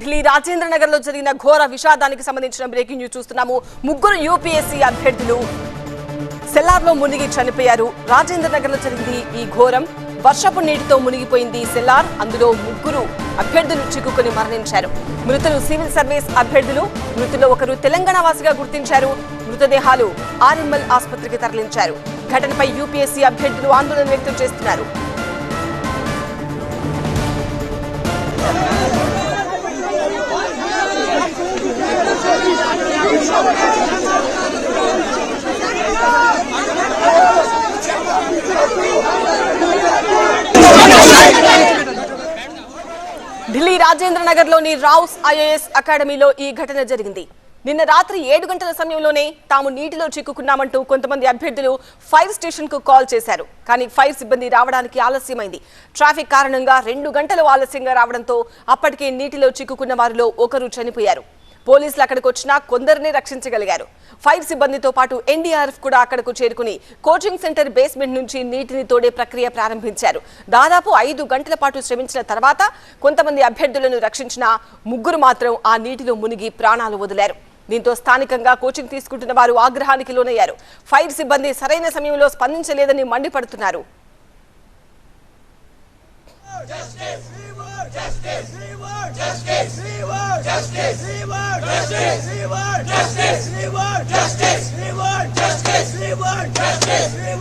ఢిల్లీ రాజేంద్ర నగర్లో జరిగిన ఘోర విషాదానికి సంబంధించిన బ్రేకింగ్ న్యూస్ చూస్తున్నాము. ముగ్గురు యూపీఎస్సీ అభ్యర్థులు సెల్లార్లో మునిగి చనిపోయారు. రాజేంద్ర నగర్లో జరిగింది ఈ ఘోరం. వర్షపు నీటితో మునిగిపోయింది సెల్లార్. అందులో ముగ్గురు అభ్యర్థులు చిక్కుకొని మరణించారు. మృతులు సివిల్ సర్వీస్ అభ్యర్థులు. మృతుల్లో ఒకరు తెలంగాణ వాసిగా గుర్తించారు. మృతదేహాలు ఆర్ఎంఎల్ ఆసుపత్రికి తరలించారు. ఘటనపై యూపీఎస్సీ అభ్యర్థులు ఆందోళన వ్యక్తం చేస్తున్నారు. ఢిల్లీ రాజేంద్ర నగర్లోని రావుస్ ఐఏఎస్ అకాడమీలో ఈ ఘటన జరిగింది. నిన్న రాత్రి ఏడు గంటల సమయంలోనే తాము నీటిలో చిక్కుకున్నామంటూ కొంతమంది అభ్యర్థులు ఫైర్ స్టేషన్కు కాల్ చేశారు. కానీ ఫైర్ సిబ్బంది రావడానికి ఆలస్యమైంది. ట్రాఫిక్ కారణంగా రెండు గంటలు ఆలస్యంగా రావడంతో అప్పటికే నీటిలో చిక్కుకున్న వారిలో ఒకరు చనిపోయారు. పోలీసులు అక్కడికి వచ్చినా కొందరిని రక్షించగలిగారు. ఫైర్ సిబ్బందితో పాటు ఎన్డీఆర్ఎఫ్ కూడా అక్కడకు చేరుకుని కోచింగ్ సెంటర్ బేస్మెంట్ నుంచి నీటిని తోడే ప్రక్రియ ప్రారంభించారు. దాదాపు ఐదు గంటల పాటు శ్రమించిన తర్వాత కొంతమంది అభ్యర్థులను రక్షించిన ముగ్గురు మాత్రం ఆ నీటిలో మునిగి ప్రాణాలు వదిలారు. దీంతో స్థానికంగా కోచింగ్ తీసుకుంటున్న వారు ఆగ్రహానికి లోనయ్యారు. ఫైర్ సిబ్బంది సరైన సమయంలో స్పందించలేదని మండిపడుతున్నారు. Justice! justice, we want justice, we want justice, we justice, we justice, we